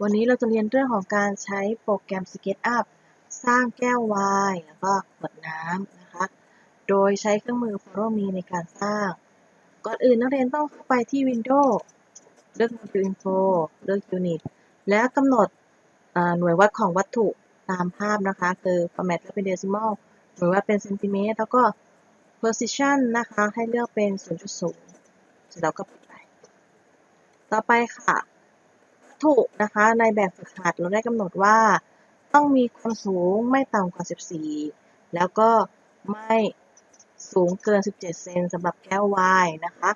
วันนี้เราจะเรียนเรื่องของการใช้โปรแกรม SketchUp สร้างแก้วไวน์แล้วก็ขวดน้ำนะคะ โดยใช้เครื่องมือ Follow Me ในการสร้าง ก่อนอื่นนักเรียนต้องเข้าไปที่ Windows เลือก Module Info เลือก Unit แล้วกำหนดหน่วยวัดของวัตถุตามภาพนะคะ คือ format เลือกเป็น decimal หน่วยวัดเป็นเซนติเมตรแล้วก็ position นะคะ ให้เลือกเป็น 0.0เสร็จแล้วก็ปิดไป ต่อไปค่ะ ถุนะคะในแบบฝึกหัดเราได้กำหนดว่า ต้องมีความสูงไม่ต่ำกว่า 14 แล้วก็ไม่สูงเกิน 17 เซนสำหรับแก้ววน์นะคะ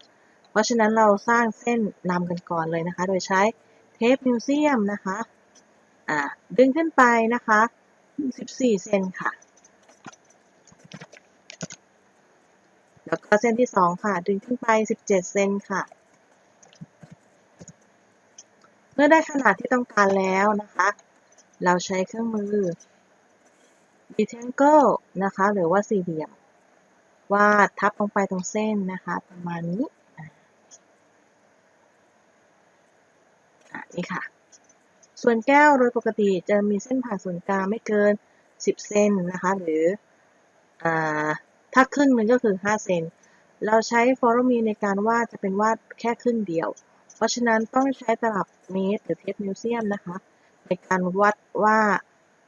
เพราะฉะนั้นเราสร้างเส้นนำกันก่อนเลยนะคะ โดยใช้เทปมิวเซียมนะคะอ่าดึงขึ้นไปนะคะ 14 เซนค่ะ แล้วก็เส้นที่ 2 ค่ะ ดึงขึ้นไป 17 เซนค่ะ เมื่อได้ขนาดที่ต้องการแล้วนะคะ เราใช้เครื่องมือ rectangle นะคะ หรือว่าสี่เหลี่ยม วาดทับลงไปตรงเส้นนะคะ ประมาณนี้อะอะนี่ค่ะ ส่วนแก้วโดยปกติจะมีเส้นผ่าศูนย์กลางไม่เกิน 10 เซนนะคะ หรืออถ้าครึ่งหนึ่งก็คือ 5 เซน เราใช้ follow me ในการวาดจะเป็นวาดแค่ครึ่งเดียว เพราะฉะนั้นต้องใช้ตลับเมตรหรือเทปมิวเซียมนะคะ ในการวัดว่า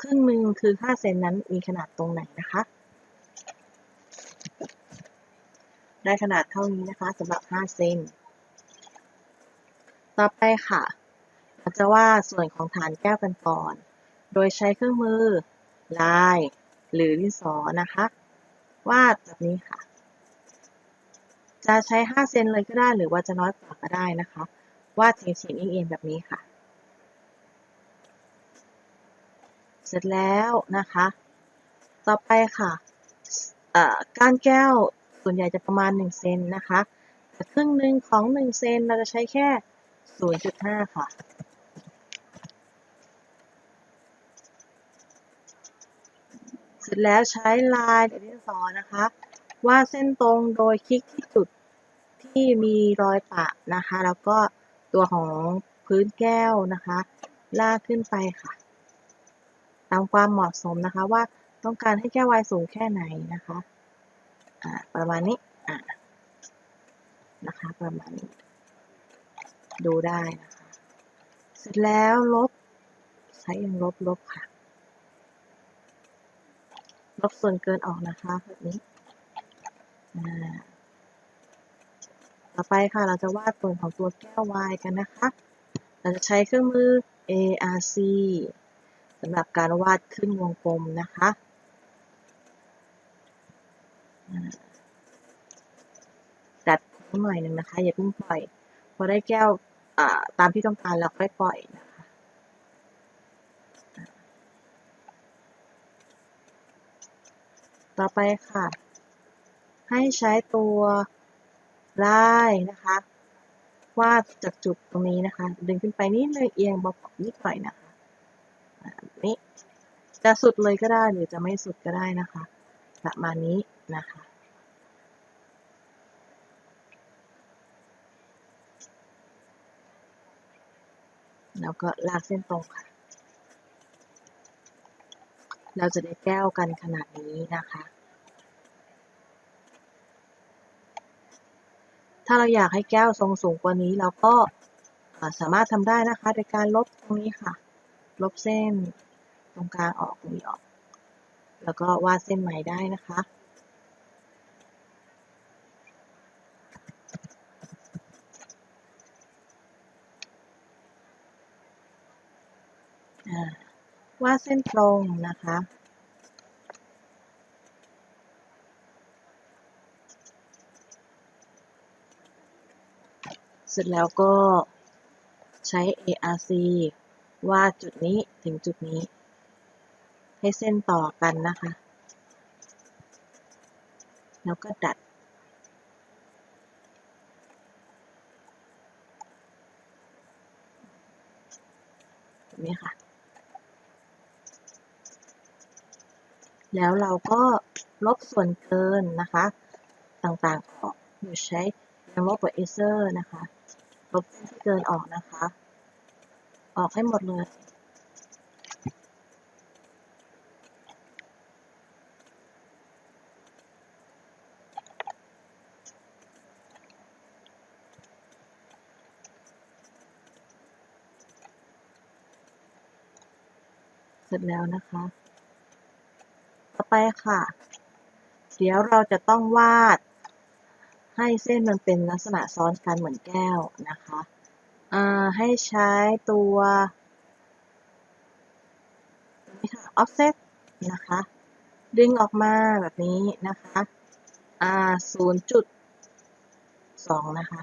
ครึ่งหนึ่งคือ5เซนนั้นมีขนาดตรงไหนนะคะ ได้ขนาดเท่านี้นะคะสำหรับ 5 เซนต่อไปค่ะเราจะว่าส่วนของฐานแก้วกันก่อน โดยใช้เครื่องมือ ลาย หรือดินสอนะคะ วาดแบบนี้ค่ะ จะใช้ 5 เซนเลยก็ได้หรือว่าจะน้อยกว่าก็ได้นะคะ วาดเฉียงเอียงแบบนี้ค่ะ เสร็จแล้วนะคะ ต่อไปค่ะก้านแก้วส่วนใหญ่จะประมาณ1เซนนะคะแต่ครึ่งหนึ่งของ1เซนเราจะใช้แค่ 0.5 ค่ะเสร็จแล้วใช้ลายหรือดินสอนะคะวาดเส้นตรงโดยคลิกที่จุดที่มีรอยปะนะคะ แล้วก็ ตัวของพื้นแก้วนะคะ ลากขึ้นไปค่ะ ตามความเหมาะสมนะคะว่าต้องการให้แก้ววายสูงแค่ไหนนะคะอ่าประมาณนี้อ่านะคะประมาณนี้ ดูได้นะคะ เสร็จแล้วลบ ใช้ยังลบลบค่ะ ลบส่วนเกินออกนะคะแบบนี้อ่า ต่อไปค่ะเราจะวาดส่วนของตัวแก้ววายกันนะคะ เราจะใช้เครื่องมือ ARC สำหรับการวาดขึ้นวงกลมนะคะอ่าดัดหน่อยหนึ่งนะคะ อย่าเพิ่งปล่อย พอได้แก้วตามที่ต้องการเราค่อยปล่อยนะคะต่อไปค่ะ ให้ใช้ตัว ลายนะคะ วาดจากจุดตรงนี้นะคะ ดึงขึ้นไปนิดนึงเอียงเบาๆนิดหน่อยนะคะนี้จะสุดเลยก็ได้หรือจะไม่สุดก็ได้นะคะ ประมาณนี้นะคะแล้วก็ลากเส้นตรงค่ะ เราจะได้แก้วกันขนาดนี้นะคะ ถ้าเราอยากให้แก้วทรงสูงกว่านี้เราก็สามารถทำได้นะคะโดยการลบตรงนี้ค่ะ ลบเส้นตรงกลางออกตรงนี้ออก แล้วก็วาดเส้นใหม่ได้นะคะวาดเส้นตรงนะคะ ร็จแล้วก็ใช้ ARC วาดจุดนี้ถึงจุดนี้ ให้เส้นต่อกันนะคะ แล้วก็ดัด แบบนี้ค่ะ แล้วเราก็ลบส่วนเกินนะคะ ต่างๆออกโดยใช้ยังลบกับเอเซอร์นะคะ ลบเส้นที่เกินออกนะคะ ออกให้หมดเลย เสร็จแล้วนะคะ ต่อไปค่ะ เดี๋ยวเราจะต้องวาด ให้เส้นมันเป็นลักษณะซ้อนกันเหมือนแก้วนะคะให้ใช้ตัวนี่ค่ะ offset นะคะ ดึงออกมาแบบนี้นะคะอ่า0.2นะคะ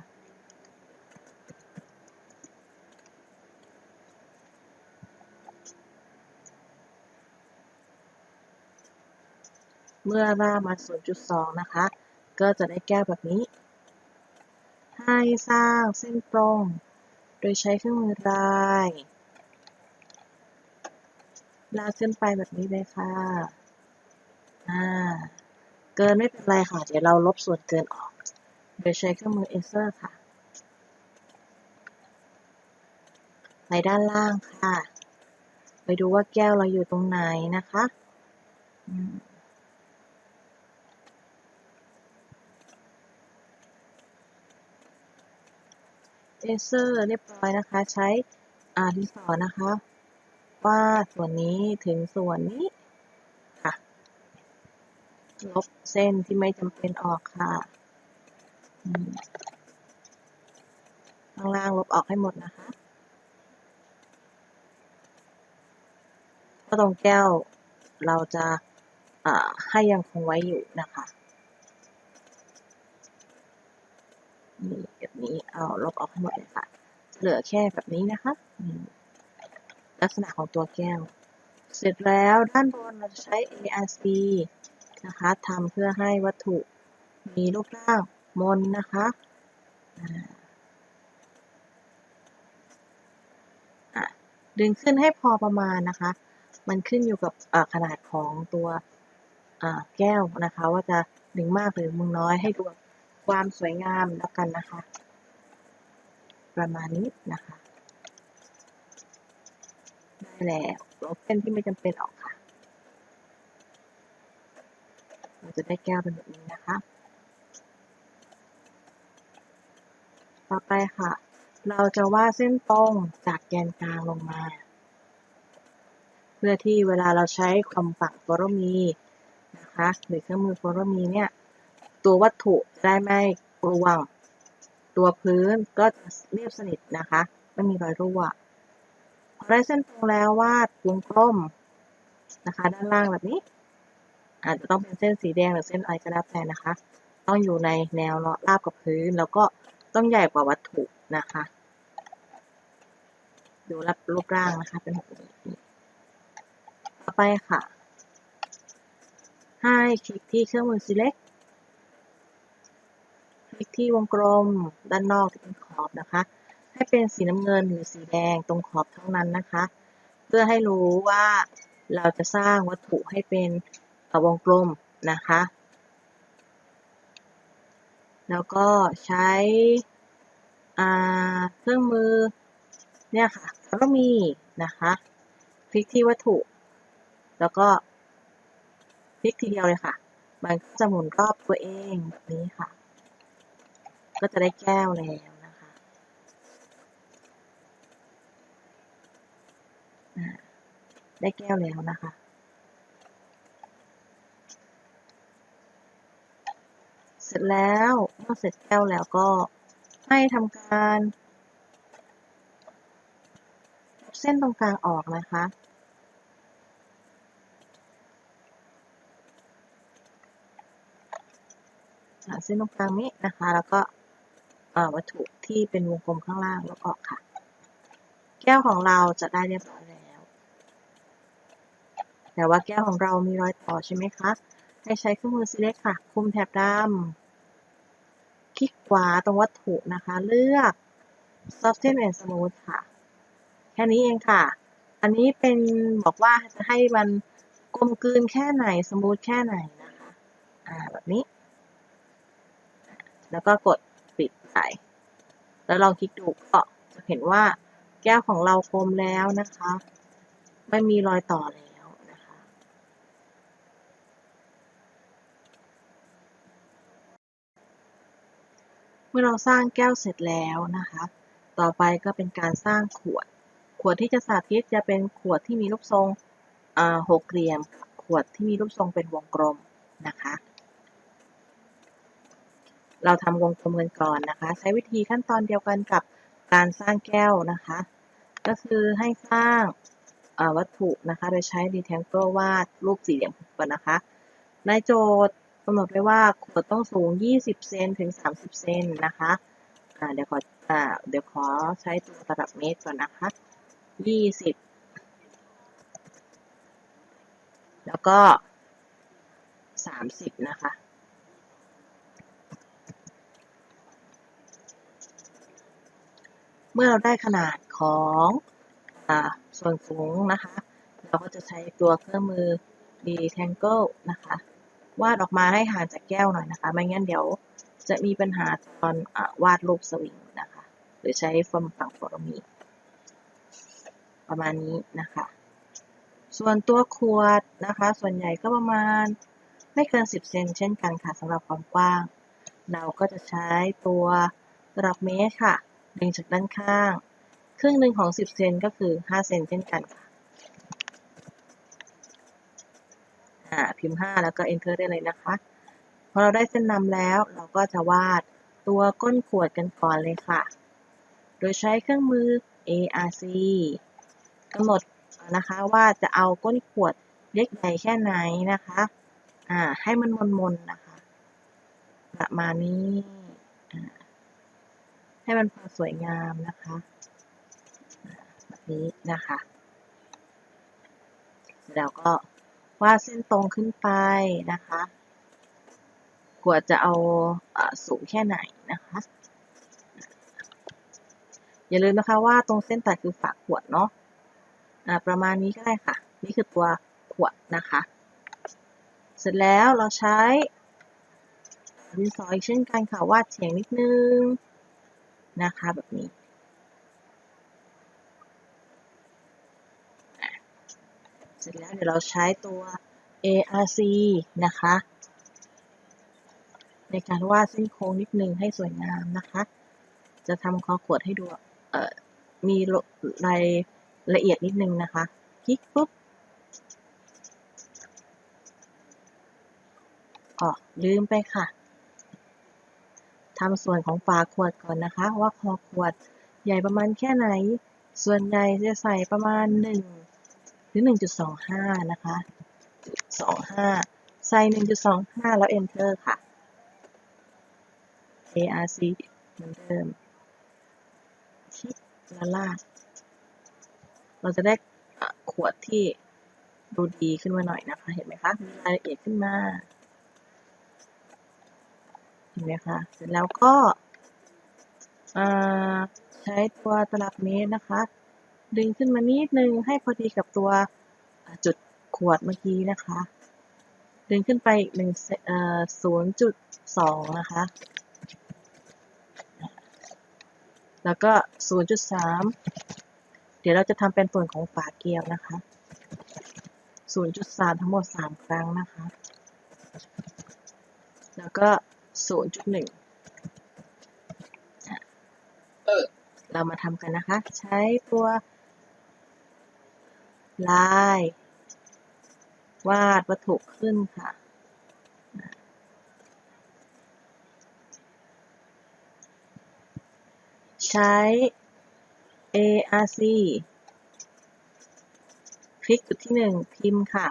เมื่อรามา 0.2 นะคะ ก็จะได้แก้วแบบนี้ ให้สร้างเส้นตรง โดยใช้เครื่องมือรายลากขึ้นไปแบบนี้เลยค่ะ อ่า เกินไม่เป็นไรค่ะ เดี๋ยวเราลบส่วนเกินออก โดยใช้เครื่องมือเอเซอร์ค่ะ ไปด้านล่างค่ะ ไปดูว่าแก้วเราอยู่ตรงไหนนะคะ อืม เอเซอร์เรียบร้อยนะคะ ใช้อ่าดินสอนะคะวาดส่วนนี้ถึงส่วนนี้ค่ะ ลบเส้นที่ไม่จำเป็นออกค่ะข้างล่างลบออกให้หมดนะคะก็ตรงแก้วเราจะให้ยังคงไว้อยู่นะคะ นี่แบบนี้เอาลบออกหมดเลยค่ะ เหลือแค่แบบนี้นะคะ ลักษณะของตัวแก้ว เสร็จแล้วด้านบนเราจะใช้ ARC นะคะทำเพื่อให้วัตถุมีรูปร่างมนนะคะดึงขึ้นให้พอประมาณนะคะ มันขึ้นอยู่กับขนาดของตัวแก้วนะคะ ว่าจะดึงมากหรือมึงน้อยให้ดู ความสวยงามแล้วกันนะคะ ประมาณนี้นะคะได้แล้วลบเส้นที่ไม่จำเป็นออกค่ะ เราจะได้แก้วเป็นแบบนี้นะคะ ต่อไปค่ะ เราจะวาดเส้นตรงจากแกนกลางลงมา เพื่อที่เวลาเราใช้ความฝั่งโฟโรมีนะคะ หรือเครื่องมือโฟโรมีเนี่ย ตัววัตถุจะได้ไม่กลวง ตัวพื้นก็จะเรียบสนิทนะคะ ไม่มีรอยรั่วพอได้เส้นตรงแล้ววาดวงกลมนะคะ ด้านล่างแบบนี้ อาจจะต้องเป็นเส้นสีแดงหรือเส้นอะไรก็แล้วแต่นะคะ ต้องอยู่ในแนวราบกับพื้น แล้วก็ต้องใหญ่กว่าวัตถุนะคะ ดูรับรูปร่างนะคะเป็นแบบนี้ต่อไปค่ะ ให้คลิกที่เครื่องมือ select ลิกที่วงกลมด้านนอกที่เป็นขอบนะคะ ให้เป็นสีน้ำเงินหรือสีแดงตรงขอบเท่านั้นนะคะ เพื่อให้รู้ว่าเราจะสร้างวัตถุให้เป็นวงกลมนะคะ แล้วก็ใช้เครื่องมือเนี่ยค่ะก็มีนะคะคลิกที่วัตถุ แล้วก็คลิกทีเดียวเลยค่ะ มันก็จะหมุนรอบตัวเองแบบนี้ค่ะ ก็จะได้แก้วแล้วนะคะ ได้แก้วแล้วนะคะ เสร็จแล้วเมื่อเสร็จแก้วแล้วก็ให้ทำการเส้นตรงกลางออกนะคะเส้นตรงกลางนี้นะคะ แล้วก็ วัตถุที่เป็นวงกลมข้างล่างลบออกค่ะ แก้วของเราจะได้เรียบร้อยแล้ว แต่ว่าแก้วของเรามีรอยต่อใช่ไหมคะ ให้ใช้เครื่องมือ select ค่ะ คุมแถบดำคลิกขวาตรงวัตถุนะคะ เลือก soften and smooth ค่ะ แค่นี้เองค่ะ อันนี้เป็นบอกว่าจะให้มันกลมกลืนแค่ไหนสมูทแค่ไหนนะคะ อ่าแบบนี้ แล้วก็กด ปิดไปแล้วลองคลิกดูก็จะเห็นว่าแก้วของเราคมแล้วนะคะ ไม่มีรอยต่อแล้วนะคะ เมื่อเราสร้างแก้วเสร็จแล้วนะคะ ต่อไปก็เป็นการสร้างขวด ขวดที่จะสาธิตจะเป็นขวดที่มีรูปทรงหกเหลี่ยมกับขวดที่มีรูปทรงเป็นวงกลมนะคะ เราทำวงกลมกันก่อนนะคะ ใช้วิธีขั้นตอนเดียวกันกับการสร้างแก้วนะคะ ก็คือให้สร้างวัตถุนะคะ โดยใช้ rectangle วาดรูปสี่เหลี่ยมก่อนนะคะ ในโจทย์กำหนดไว้ว่าขวดต้องสูง 20 เซนถึง 30 เซนนะคะอ่าเดี๋ยวขออเดี๋ยวขอใช้ตัวตลับเมตรก่อนนะคะ 20 แล้วก็ 30 นะคะ เมื่อเราได้ขนาดของอส่วนสูงนะคะ เราก็จะใช้ตัวเครื่องมือ rectangle นะคะ วาดออกมาให้ห่างจากแก้วหน่อยนะคะ ไม่งั้นเดี๋ยวจะมีปัญหาตอนอวาดรูปสวิงนะคะ หรือใช้ฟอร์มฝั่งโฟรมีประมาณนี้นะคะ ส่วนตัวขวดนะคะ ส่วนใหญ่ก็ประมาณไม่เกิน 10 เซนเช่นกันค่ะสำหรับความกว้าง เราก็จะใช้ตัวตลับเมตรค่ะ ดึงจากด้านข้าง ครึ่งหนึ่งของ 10 เซนก็คือ 5 เซนเช่นกันค่ะอ่าพิมพ์ 5 แล้วก็ enter ได้เลยนะคะพอเราได้เส้นนำแล้วเราก็จะวาดตัวก้นขวดกันก่อนเลยค่ะ โดยใช้เครื่องมือ ARC กำหนดนะคะว่าจะเอาก้นขวดเล็กใหญ่แค่ไหนนะคะ อ่า ให้มันมนๆนะคะ ประมาณนี้ ให้มันพอสวยงามนะคะแบบนี้นะคะเร็จแล้วก็วาดเส้นตรงขึ้นไปนะคะขวดจะเอาอาสูงแค่ไหนนะคะ อย่าลืมนะคะว่าตรงเส้นตัดคือฝาขวดเนาะอ่าประมาณนี้ก็ได้ค่ะ นี่คือตัวขวดนะคะ เสร็จแล้วเราใช้ดินสออีกเช่นกันค่ะวาดเฉียงนิดนึง นะคะแบบนี้เสร็จแล้วเดี๋ยวเราใช้ตัว ARC นะคะ ในการวาดเส้นโค้งนิดนึงให้สวยงามนะคะ จะทำคอขวดให้ดูมีรายละเอียดนิดนึงนะคะ คลิกปุ๊บอ๋อลืมไปค่ะ ทำส่วนของฝาขวดก่อนนะคะ ว่าคอขวดใหญ่ประมาณแค่ไหน ส่วนใหญ่จะใส่ประมาณ 1 หรือ 1.25 นะคะ 25 ใส่ 1.25 แล้ว enter ค่ะ ARC เหมือนเดิมคลิกแล้วลากเราจะได้ขวดที่ดูดีขึ้นมาหน่อยนะคะ เห็นไหมคะ มีรายละเอียดขึ้นมา นไหมคะ เสร็จแล้วก็ใช้ตัวตลับเมตรนะคะ ดึงขึ้นมานิดนึงให้พอดีกับตัวจุดขวดเมื่อกี้นะคะ ดึงขึ้นไปอีกหนึ่งศูนย์จุดสองนะคะ แล้วก็0.3เดี๋ยวเราจะทำเป็นส่วนของฝาเกลียวนะคะ0.3ทั้งหมด3ครั้งนะคะ แล้วก็ 0.1เรามาทำกันนะคะ ใช้ตัวลายวาดวัตถุขึ้นค่ะ ใช้ ARC คลิกจุดที่หนึ่งพิมพ์ค่ะ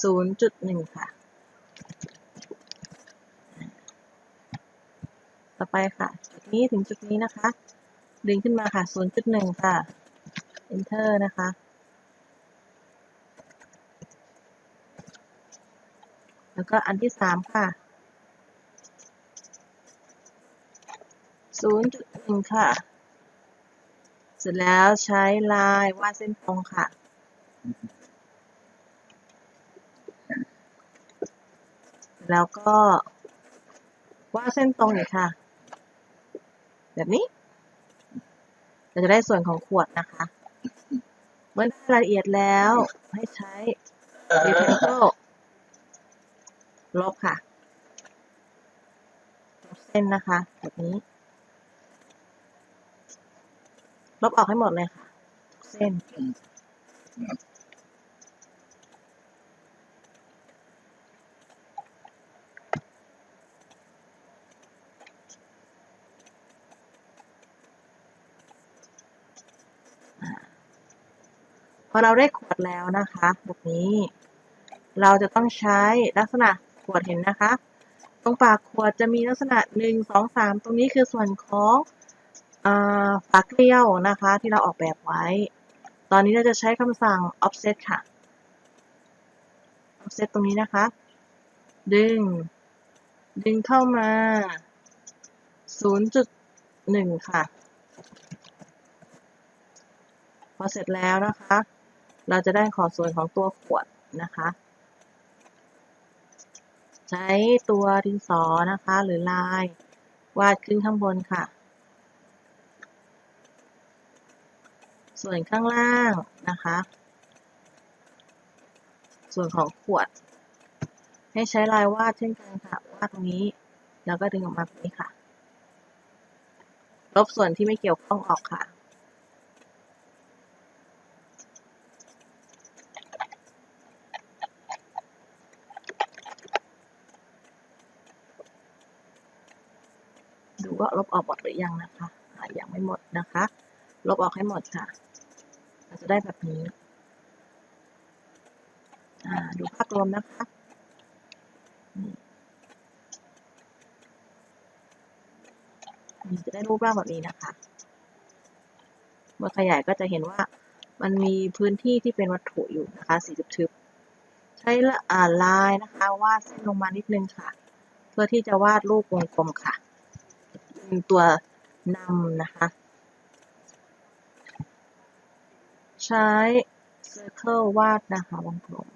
0.1 ค่ะ ต่อไปค่ะ จุดนี้ถึงจุดนี้นะคะ ดึงขึ้นมาค่ะ 0.1 ค่ะ enter นะคะ แล้วก็อันที่สามค่ะ 0.1 ค่ะ เสร็จแล้วใช้ลายวาดเส้นตรงค่ะแล้วก็วาดเส้นตรงอีกค่ะ แบบนี้ เราจะได้ส่วนของขวดนะคะ เมื่อได้รายละเอียดแล้วให้ใช้ rectangle ลบค่ะลบเส้นนะคะ แบบนี้ ลบออกให้หมดเลยค่ะ เส้น อเราได้ขวดแล้วนะคะแบบนี้ เราจะต้องใช้ลักษณะขวดเห็นนะคะ ตรงปากขวดจะมีลักษณะหนึ่งสองสามตรงนี้คือส่วนของอาฝาเกลียวนะคะ ที่เราออกแบบไว้ ตอนนี้เราจะใช้คำสั่ง offset ค่ะ offset ตรงนี้นะคะ ดึง ดึงเข้ามา 0.1 ค่ะ พอเสร็จแล้วนะคะ เราจะได้ขอบส่วนของตัวขวดนะคะ ใช้ตัวดินสอนะคะ หรือลายวาดขึ้นข้างบนค่ะ ส่วนข้างล่างนะคะ ส่วนของขวด ให้ใช้ลายวาดเช่นกันค่ะ วาดตรงนี้ แล้วก็ดึงออกมาแบบนี้ค่ะ ลบส่วนที่ไม่เกี่ยวข้องออกค่ะ ดูว่าลบออกหมดหรือยังนะคะยังไม่หมดนะคะ ลบออกให้หมดค่ะ เราจะได้แบบนี้ดูภาพรวมนะคะนี่นี่จะได้รูปร่างแบบนี้นะคะเมื่อขยายก็จะเห็นว่ามันมีพื้นที่ที่เป็นวัตถุอยู่นะคะสีทึบๆใช้ละอ่าลายนะคะวาดเส้นลงมานิดนึงค่ะ เพื่อที่จะวาดรูปวงกลมค่ะ เป็นตัวนำนะคะ ใช้ circle วาดนะคะวงกลม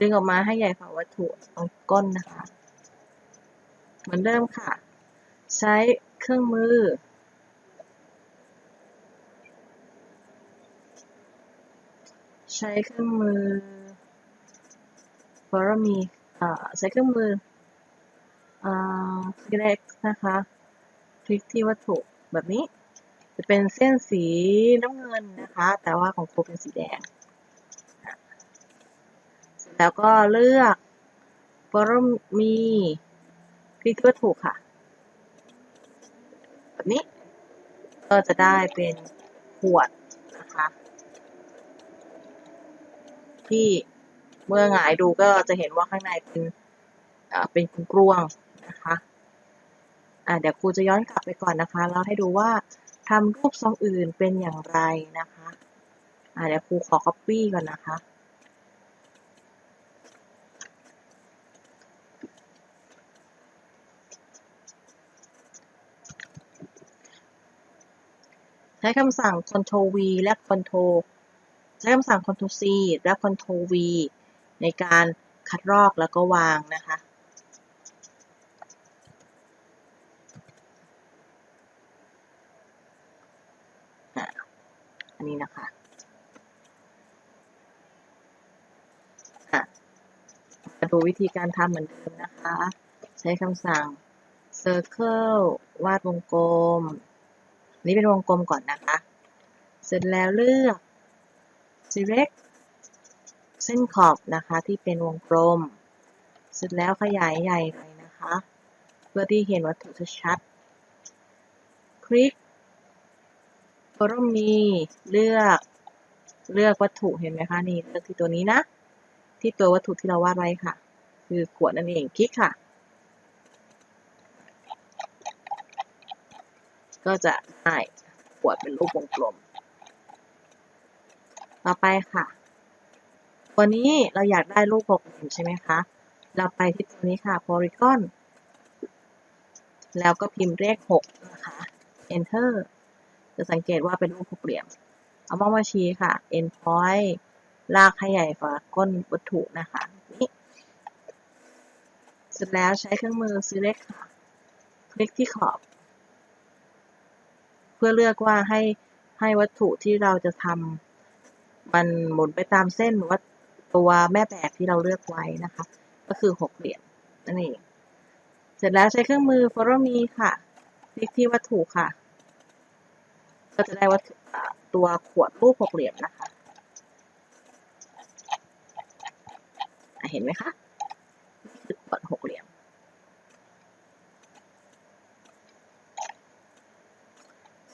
ดึงออกมาให้ใหญ่กว่าวัตถุตรงก้นนะคะ เหมือนเดิมค่ะ ใช้เครื่องมือ ใช้เครื่องมือฟอรมีอ่าใช้เครื่องมืออ่าเล็กนะคะ คลิกที่วัตถุแบบนี้ จะเป็นเส้นสีน้ำเงินนะคะ แต่ว่าของครูเป็นสีแดง แล้วก็เลือกฟอรมีคลิกที่วัตถุค่ะ แบบนี้ ก็จะได้เป็นขวดนะคะ ที่เมื่อหงายดูก็จะเห็นว่าข้างในเป็นเอ่อเป็นกลวง อ่าเดี๋ยวครูจะย้อนกลับไปก่อนนะคะแล้วให้ดูว่าทำรูปทรงอื่นเป็นอย่างไรนะคะอ่าเดี๋ยวครูขอ copy ก่อนนะคะใช้คำสั่ง Ctrl V และ Ctrl ใช้คำสั่ง Ctrl C และ Ctrl V ในการคัดลอกแล้วก็วางนะคะอันนี้นะคะอะมาดู วิธีการทำเหมือนเดิมนะคะ ใช้คำสั่ง circle วาดวงกลมนนี้เป็นวงกลมก่อนนะคะ เสร็จแล้วเลือก select เส้นขอบนะคะที่เป็นวงกลม เสร็จแล้วขยายใหญ่เลยนะคะ เพื่อที่เห็นวัตถุชัด คลิกโฟรมีเลือกเลือกวัตถุเห็นไหมคะนี่เลือกที่ตัวนี้นะ ที่ตัววัตถุที่เราวาดไว้ค่ะ คือขวดนั่นเองคลิกค่ะ ก็จะได้ขวดเป็นรูปวงกลม ต่อไปค่ะ ตัวนี้เราอยากได้รูปหกเหลี่ยมใช่ไหมคะ เราไปที่ตัวนี้ค่ะ polygon แล้วก็พิมพ์เลขหกนะคะ enter จะสังเกตว่าเป็นรูปหกเหลี่ยม เอามองมาชี้ค่ะ end point ลากให้ใหญ่กว่าก้นวัตถุนะคะ สร็จแล้วใช้เครื่องมือ select คลิกที่ขอบ เพื่อเลือกว่าให้ให้วัตถุที่เราจะทำมันหมุนไปตามเส้นวัดตัวแม่แบบที่เราเลือกไว้นะคะ ก็คือหกเหลี่ยมนั่นเอง เสร็จแล้วใช้เครื่องมือ follow me ค่ะ คลิกที่วัตถุค่ะ ก็จะได้วัตถุตัวขวดรูปหกเหลี่ยมนะคะะเห็นไหมคะ นี่อขวดหกเหลี่ยม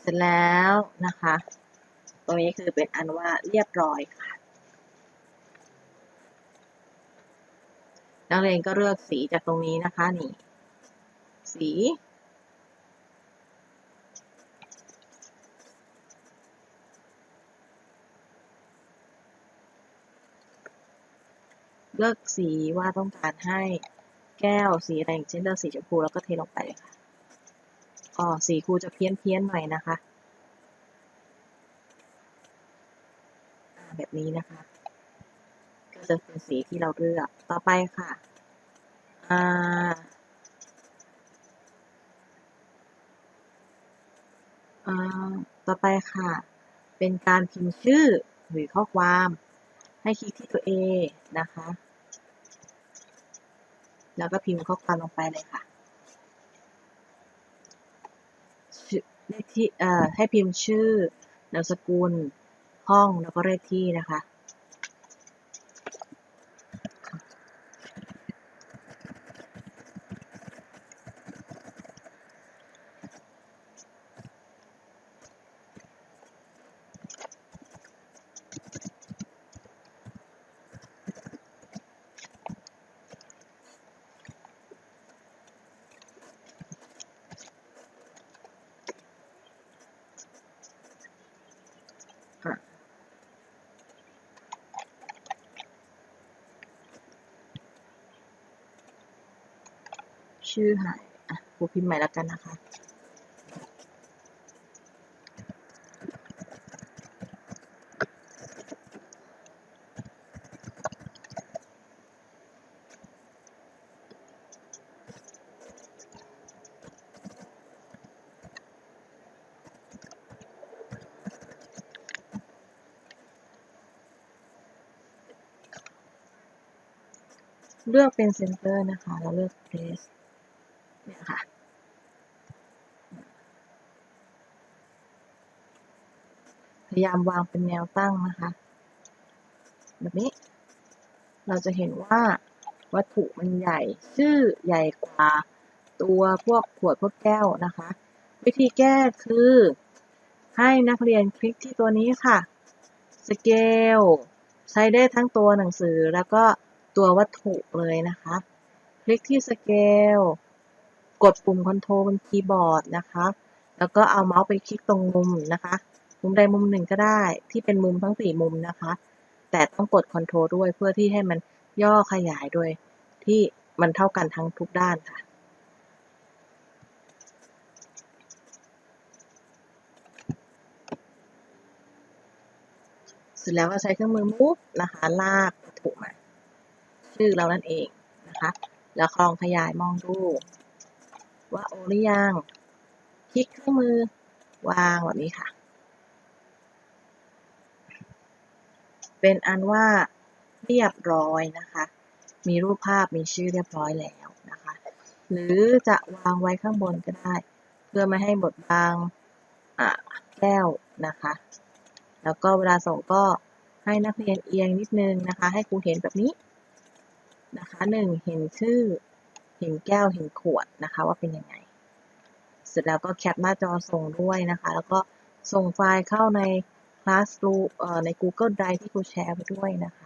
เสร็จแล้วนะคะ ตรงนี้คือเป็นอันว่าเรียบร้อยค่ะ นักเรียนก็เลือกสีจากตรงนี้นะคะนี่ สีเลือกสีว่าต้องการให้ แก้ว สีอะไรอย่างเช่นเลือกสีชมพูแล้วก็เทลงไปเลยค่ะอ๋อสีครูจะเพี้ยนเพี้ยนหน่อยนะคะ แบบนี้นะคะ ก็จะเป็นสีที่เราเลือกต่อไปค่ะอ่าอ่าต่อไปค่ะ เป็นการพิมพ์ชื่อหรือข้อความให้คลิกที่ตัว A นะคะ แล้วก็พิมพ์ข้อความลงไปเลยค่ะเลขที่เอ่อให้พิมพ์ชื่อนามสกุลห้องแล้วก็เลขที่นะคะชื่อหายอะครู พิมพ์ใหม่แล้วกันนะคะ เลือกเป็นเซนเตอร์นะคะ แล้วเลือก place เนี่ยค่ะ พ ยายามวางเป็นแนวตั้งนะคะ แบบนี้ เราจะเห็นว่าวัตถุมันใหญ่ ชื่อใหญ่กว่าตัวพวกขวดพวกแก้วนะคะ วิธีแก้คือ ให้นักเรียนคลิกที่ตัวนี้ค่ะสเกลใช้ได้ทั้งตัวหนังสือแล้วก็ตัววัตถุเลยนะคะ คลิกที่สเกลกดปุ่มคอนโทรลบนคีย์บอร์ดนะคะ แล้วก็เอาเมาส์ไปคลิกตรงมุมนะคะ มุมใดมุมหนึ่งก็ได้ ที่เป็นมุมทั้งสี่มุมนะคะ แต่ต้องกดคอนโทรลด้วยเพื่อที่ให้มันย่อขยายโดยที่มันเท่ากันทั้งทุกด้านค่ะเสร็จแล้วก็ใช้เครื่องมือ move นะคะลากวัตถุมาชื่อเรานั่นเองนะคะ แล้วคลองขยายมองดู ว่าโอหรือยังคลิกเครื่องมือวางแบบนี้ค่ะ เป็นอันว่าเรียบร้อยนะคะ มีรูปภาพมีชื่อเรียบร้อยแล้วนะคะ หรือจะวางไว้ข้างบนก็ได้ เพื่อไม่ให้บดบังแก้วนะคะ แล้วก็เวลาส่งก็ให้นักเรียนเอียงนิดนึงนะคะ ให้ครูเห็นแบบนี้นะคะหนึ่งเห็นชื่อ เห็นแก้ว เห็นขวดนะคะ ว่าเป็นยังไง เสร็จแล้วก็แคปหน้าจอส่งด้วยนะคะ แล้วก็ส่งไฟล์เข้าใน Classroom ใน Google Drive ที่ครูแชร์ไปด้วยนะคะ